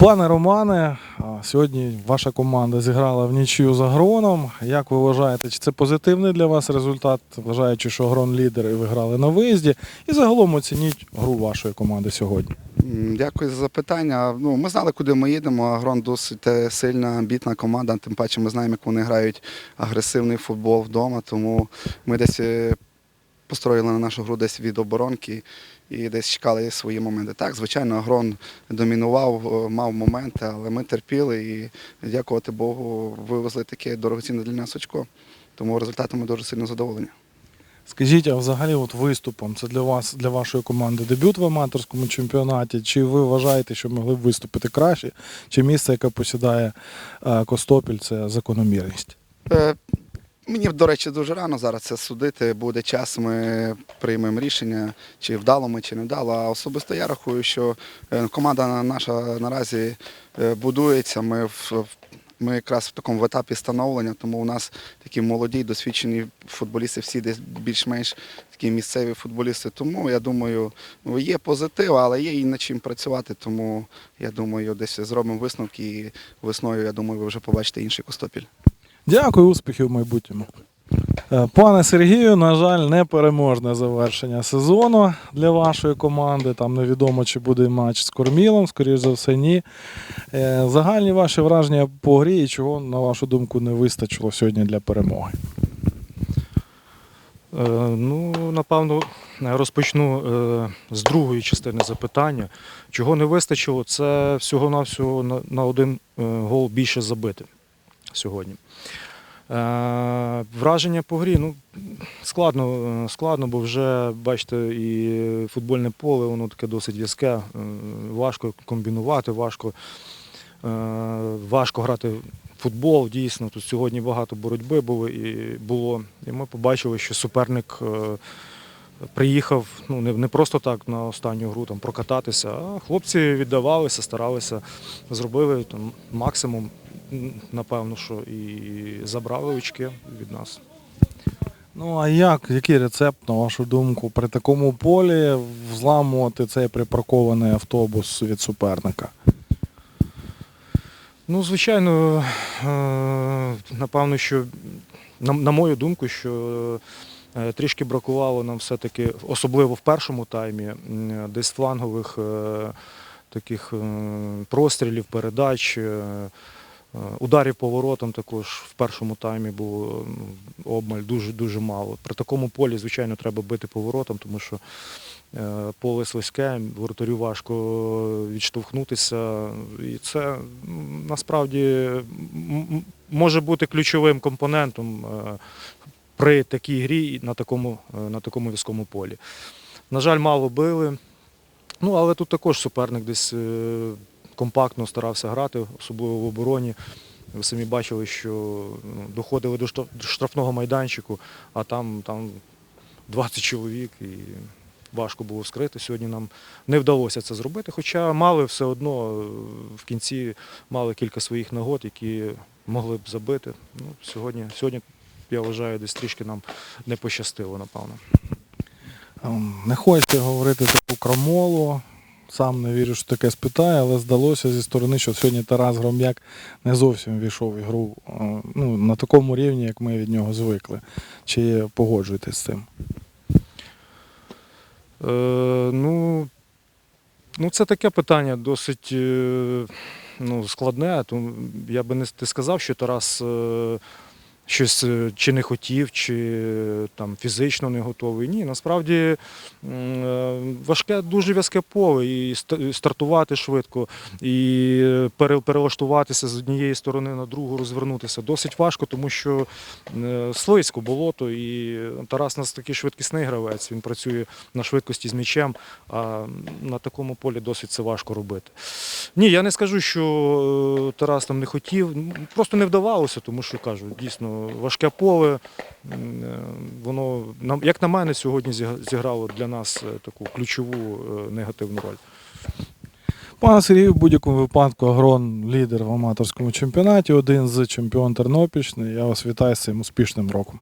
Пане Романе, сьогодні ваша команда зіграла в нічию з Агроном. Як ви вважаєте, чи це позитивний для вас результат, вважаючи, що Агрон лідер і ви на виїзді? І загалом оцініть гру вашої команди сьогодні. Дякую за запитання. Ну, ми знали, куди ми їдемо. Агрон досить е, сильна, амбітна команда. Тим паче ми знаємо, як вони грають агресивний футбол вдома. Тому ми десь е, построїли на нашу гру десь від оборонки і десь чекали свої моменти. Так, звичайно, Агрон домінував, е, мав моменти, але ми терпіли і, дякувати Богу, вивезли таке дорогоцінне для нас очко. Тому результатом ми дуже сильно задоволені. Скажіть, а взагалі от виступом це для вас, для вашої команди дебют в аматорському чемпіонаті? Чи ви вважаєте, що могли б виступити краще? Чи місце, яке посідає е, Костопіль, це закономірність? Мені, до речі, дуже рано зараз це судити. Буде час, ми приймемо рішення, чи вдало ми, чи не вдало. А особисто я рахую, що е, команда наша наразі е, будується. Ми в в- ми якраз в такому етапі становлення, тому у нас такі молоді, досвідчені футболісти, всі десь більш-менш такі місцеві футболісти. Тому я думаю, ну, є позитив, але є і над чим працювати. Тому я думаю, десь зробимо висновки і весною, я думаю, ви вже побачите інший Костопіль. Дякую, успіхів в майбутньому. Е, Пане Сергію, на жаль, непереможне завершення сезону для вашої команди. Там невідомо, чи буде матч з Кормілом, скоріш за все, ні. Е, Загальні ваші враження по грі і чого, на вашу думку, не вистачило сьогодні для перемоги. Е, Ну, напевно, розпочну з другої частини запитання. Чого не вистачило, це всього-навсього на, один гол більше забити сьогодні. Е, Враження по грі, ну, складно, е, складно, бо вже, бачите, і футбольне поле, воно таке досить в'язке, е, важко комбінувати, важко, важко грати в футбол. Дійсно, тут сьогодні багато боротьби було і було. І ми побачили, що суперник приїхав ну, не, просто так на останню гру там, прокататися, а хлопці віддавалися, старалися, зробили там, максимум, напевно, що і забрали очки від нас. Ну а як, який рецепт, на вашу думку, при такому полі взламувати цей припаркований автобус від суперника? Ну, звичайно, е, напевно, що на, мою думку, що е, трішки бракувало нам все-таки, особливо в першому таймі, десь флангових е, таких прострілів, передач. Е, е, Ударів поворотом також в першому таймі було обмаль дуже дуже мало. При такому полі, звичайно, треба бити поворотом, тому що е, поле слизьке, воротарю важко відштовхнутися. І це насправді м, м, може бути ключовим компонентом е, при такій грі на такому, е, на такому військовому полі. На жаль, мало били. Ну, але тут також суперник десь е, компактно старався грати, особливо в обороні. Ви самі бачили, що ну, доходили до штраф- штрафного майданчику, а там, там 20 чоловік і важко було скрити. Сьогодні нам не вдалося це зробити, хоча мали все одно е, в кінці мали кілька своїх нагод, які могли б забити. Ну, сьогодні, сьогодні, я вважаю, десь трішки нам не пощастило, напевно. Ем, Не хочете говорити таку крамолу. Сам не вірю, що таке спитає, але здалося зі сторони, що сьогодні Тарас Гром'як не зовсім війшов в ігру е, ну, на такому рівні, як ми від нього звикли. Чи погоджуєтесь з цим? Е, ну, ну, це таке питання досить е, ну, складне. Тому я би не сказав, що Тарас е, е, чи не хотів, чи там, фізично не готовий. Ні, насправді е, важке, дуже в'язке поле, і стартувати швидко, і перелаштуватися з однієї сторони на другу, розвернутися. Досить важко, тому що е, слизько, болото, і Тарас у нас такий швидкісний гравець, він працює на швидкості з м'ячем, а на такому полі досить це важко робити. Ні, я не скажу, що е, Тарас там не хотів, просто не вдавалося, тому що кажу, дійсно важке поле. е, Воно, як на мене, сьогодні зіграло для нас е, таку ключову е, негативну роль. Пане Сергію, в будь-якому випадку Агрон лідер в аматорському чемпіонаті, один з чемпіон Тернопільщини. Я вас вітаю з цим успішним роком.